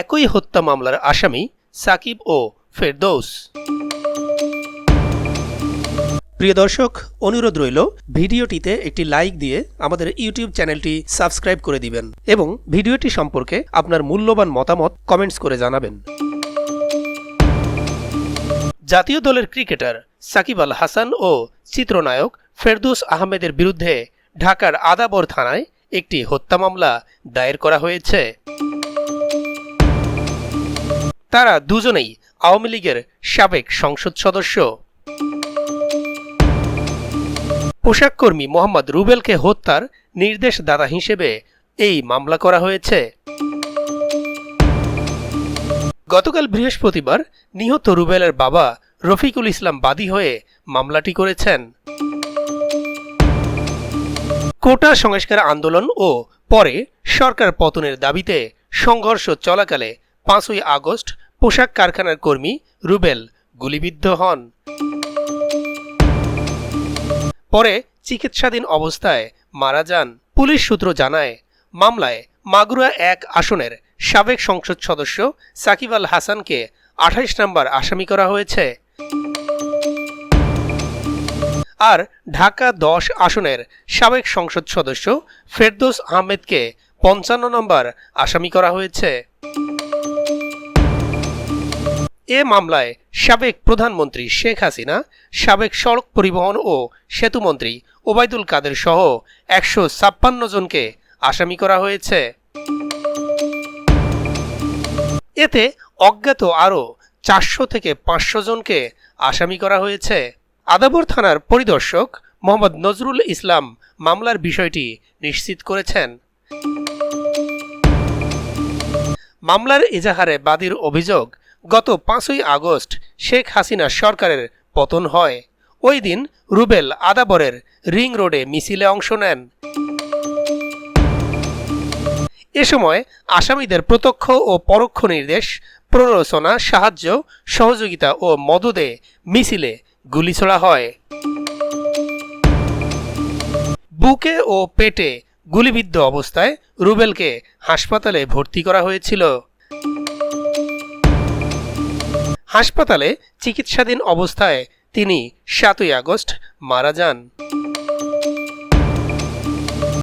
একই হত্যা মামলার আসামি সাকিব ও ফেরদৌস। প্রিয় দর্শক অনুরোধ রইল ভিডিওটিতে একটি লাইক দিয়ে আমাদের ইউটিউব চ্যানেলটি সাবস্ক্রাইব করে দিবেন এবং ভিডিওটি সম্পর্কে আপনার মূল্যবান মতামত কমেন্টস করে জানাবেন। জাতীয় দলের ক্রিকেটার সাকিব আল হাসান ও চিত্রনায়ক ফেরদৌস আহমেদের বিরুদ্ধে ঢাকার আদাবর থানায় একটি হত্যা মামলা দায়ের করা হয়েছে। তারা দুজনেই আওয়ামী লীগের সাবেক সংসদ সদস্য। পোশাককর্মী মোহাম্মদ রুবেলকে হত্যার নির্দেশদাতা হিসেবে এই মামলা করা হয়েছে। গতকাল বৃহস্পতিবার নিহত রুবেলের বাবা রফিকুল ইসলাম বাদী হয়ে মামলাটি করেছেন। কোটা সংস্কার আন্দোলন ও পরে সরকার পতনের দাবিতে সংঘর্ষ চলাকালে পাঁচই আগস্ট পোশাক কারখানার কর্মী রুবেল গুলিবিদ্ধ হন। পরে চিকিৎসাধীন অবস্থায় মারা যান। পুলিশ সূত্র জানায়, মামলায় মাগুরা এক আসনের সাবেক সংসদ সদস্য সাকিব আল হাসানকে আঠাইশ নম্বর আসামি করা হয়েছে। আর ঢাকা দশ আসনের সাবেক সংসদ সদস্য ফেরদৌস আহমেদকে পঞ্চান্ন নম্বর আসামি করা হয়েছে। এ মামলায় সাবেক প্রধানমন্ত্রী শেখ হাসিনা, সাবেক সড়ক পরিবহন ও সেতুমন্ত্রী ওবায়দুল কাদের সহ একশো ছাপ্পান্ন জনকে আসামি করা হয়েছে। এতে অজ্ঞাত আরও চারশো থেকে পাঁচশো জনকে আসামি করা হয়েছে। আদাবর থানার পরিদর্শক মোহাম্মদ নজরুল ইসলাম মামলার বিষয়টি নিশ্চিত করেছেন। মামলার এজাহারে বাদীর অভিযোগ গত পাঁচই আগস্ট শেখ হাসিনা সরকারের পতন হয়। ওই দিন রুবেল আদাবরের রিং রোডে মিছিলে অংশ নেন। এ সময় আসামিদের প্রত্যক্ষ ও পরোক্ষ নির্দেশ, প্ররোচনা, সাহায্য, সহযোগিতা ও মদদে মিছিলে গুলি ছোড়া হয়। বুকে ও পেটে গুলিবিদ্ধ অবস্থায় রুবেলকে হাসপাতালে ভর্তি করা হয়েছিল। হাসপাতালে চিকিৎসাধীন অবস্থায় তিনি সাতই আগস্ট মারা যান।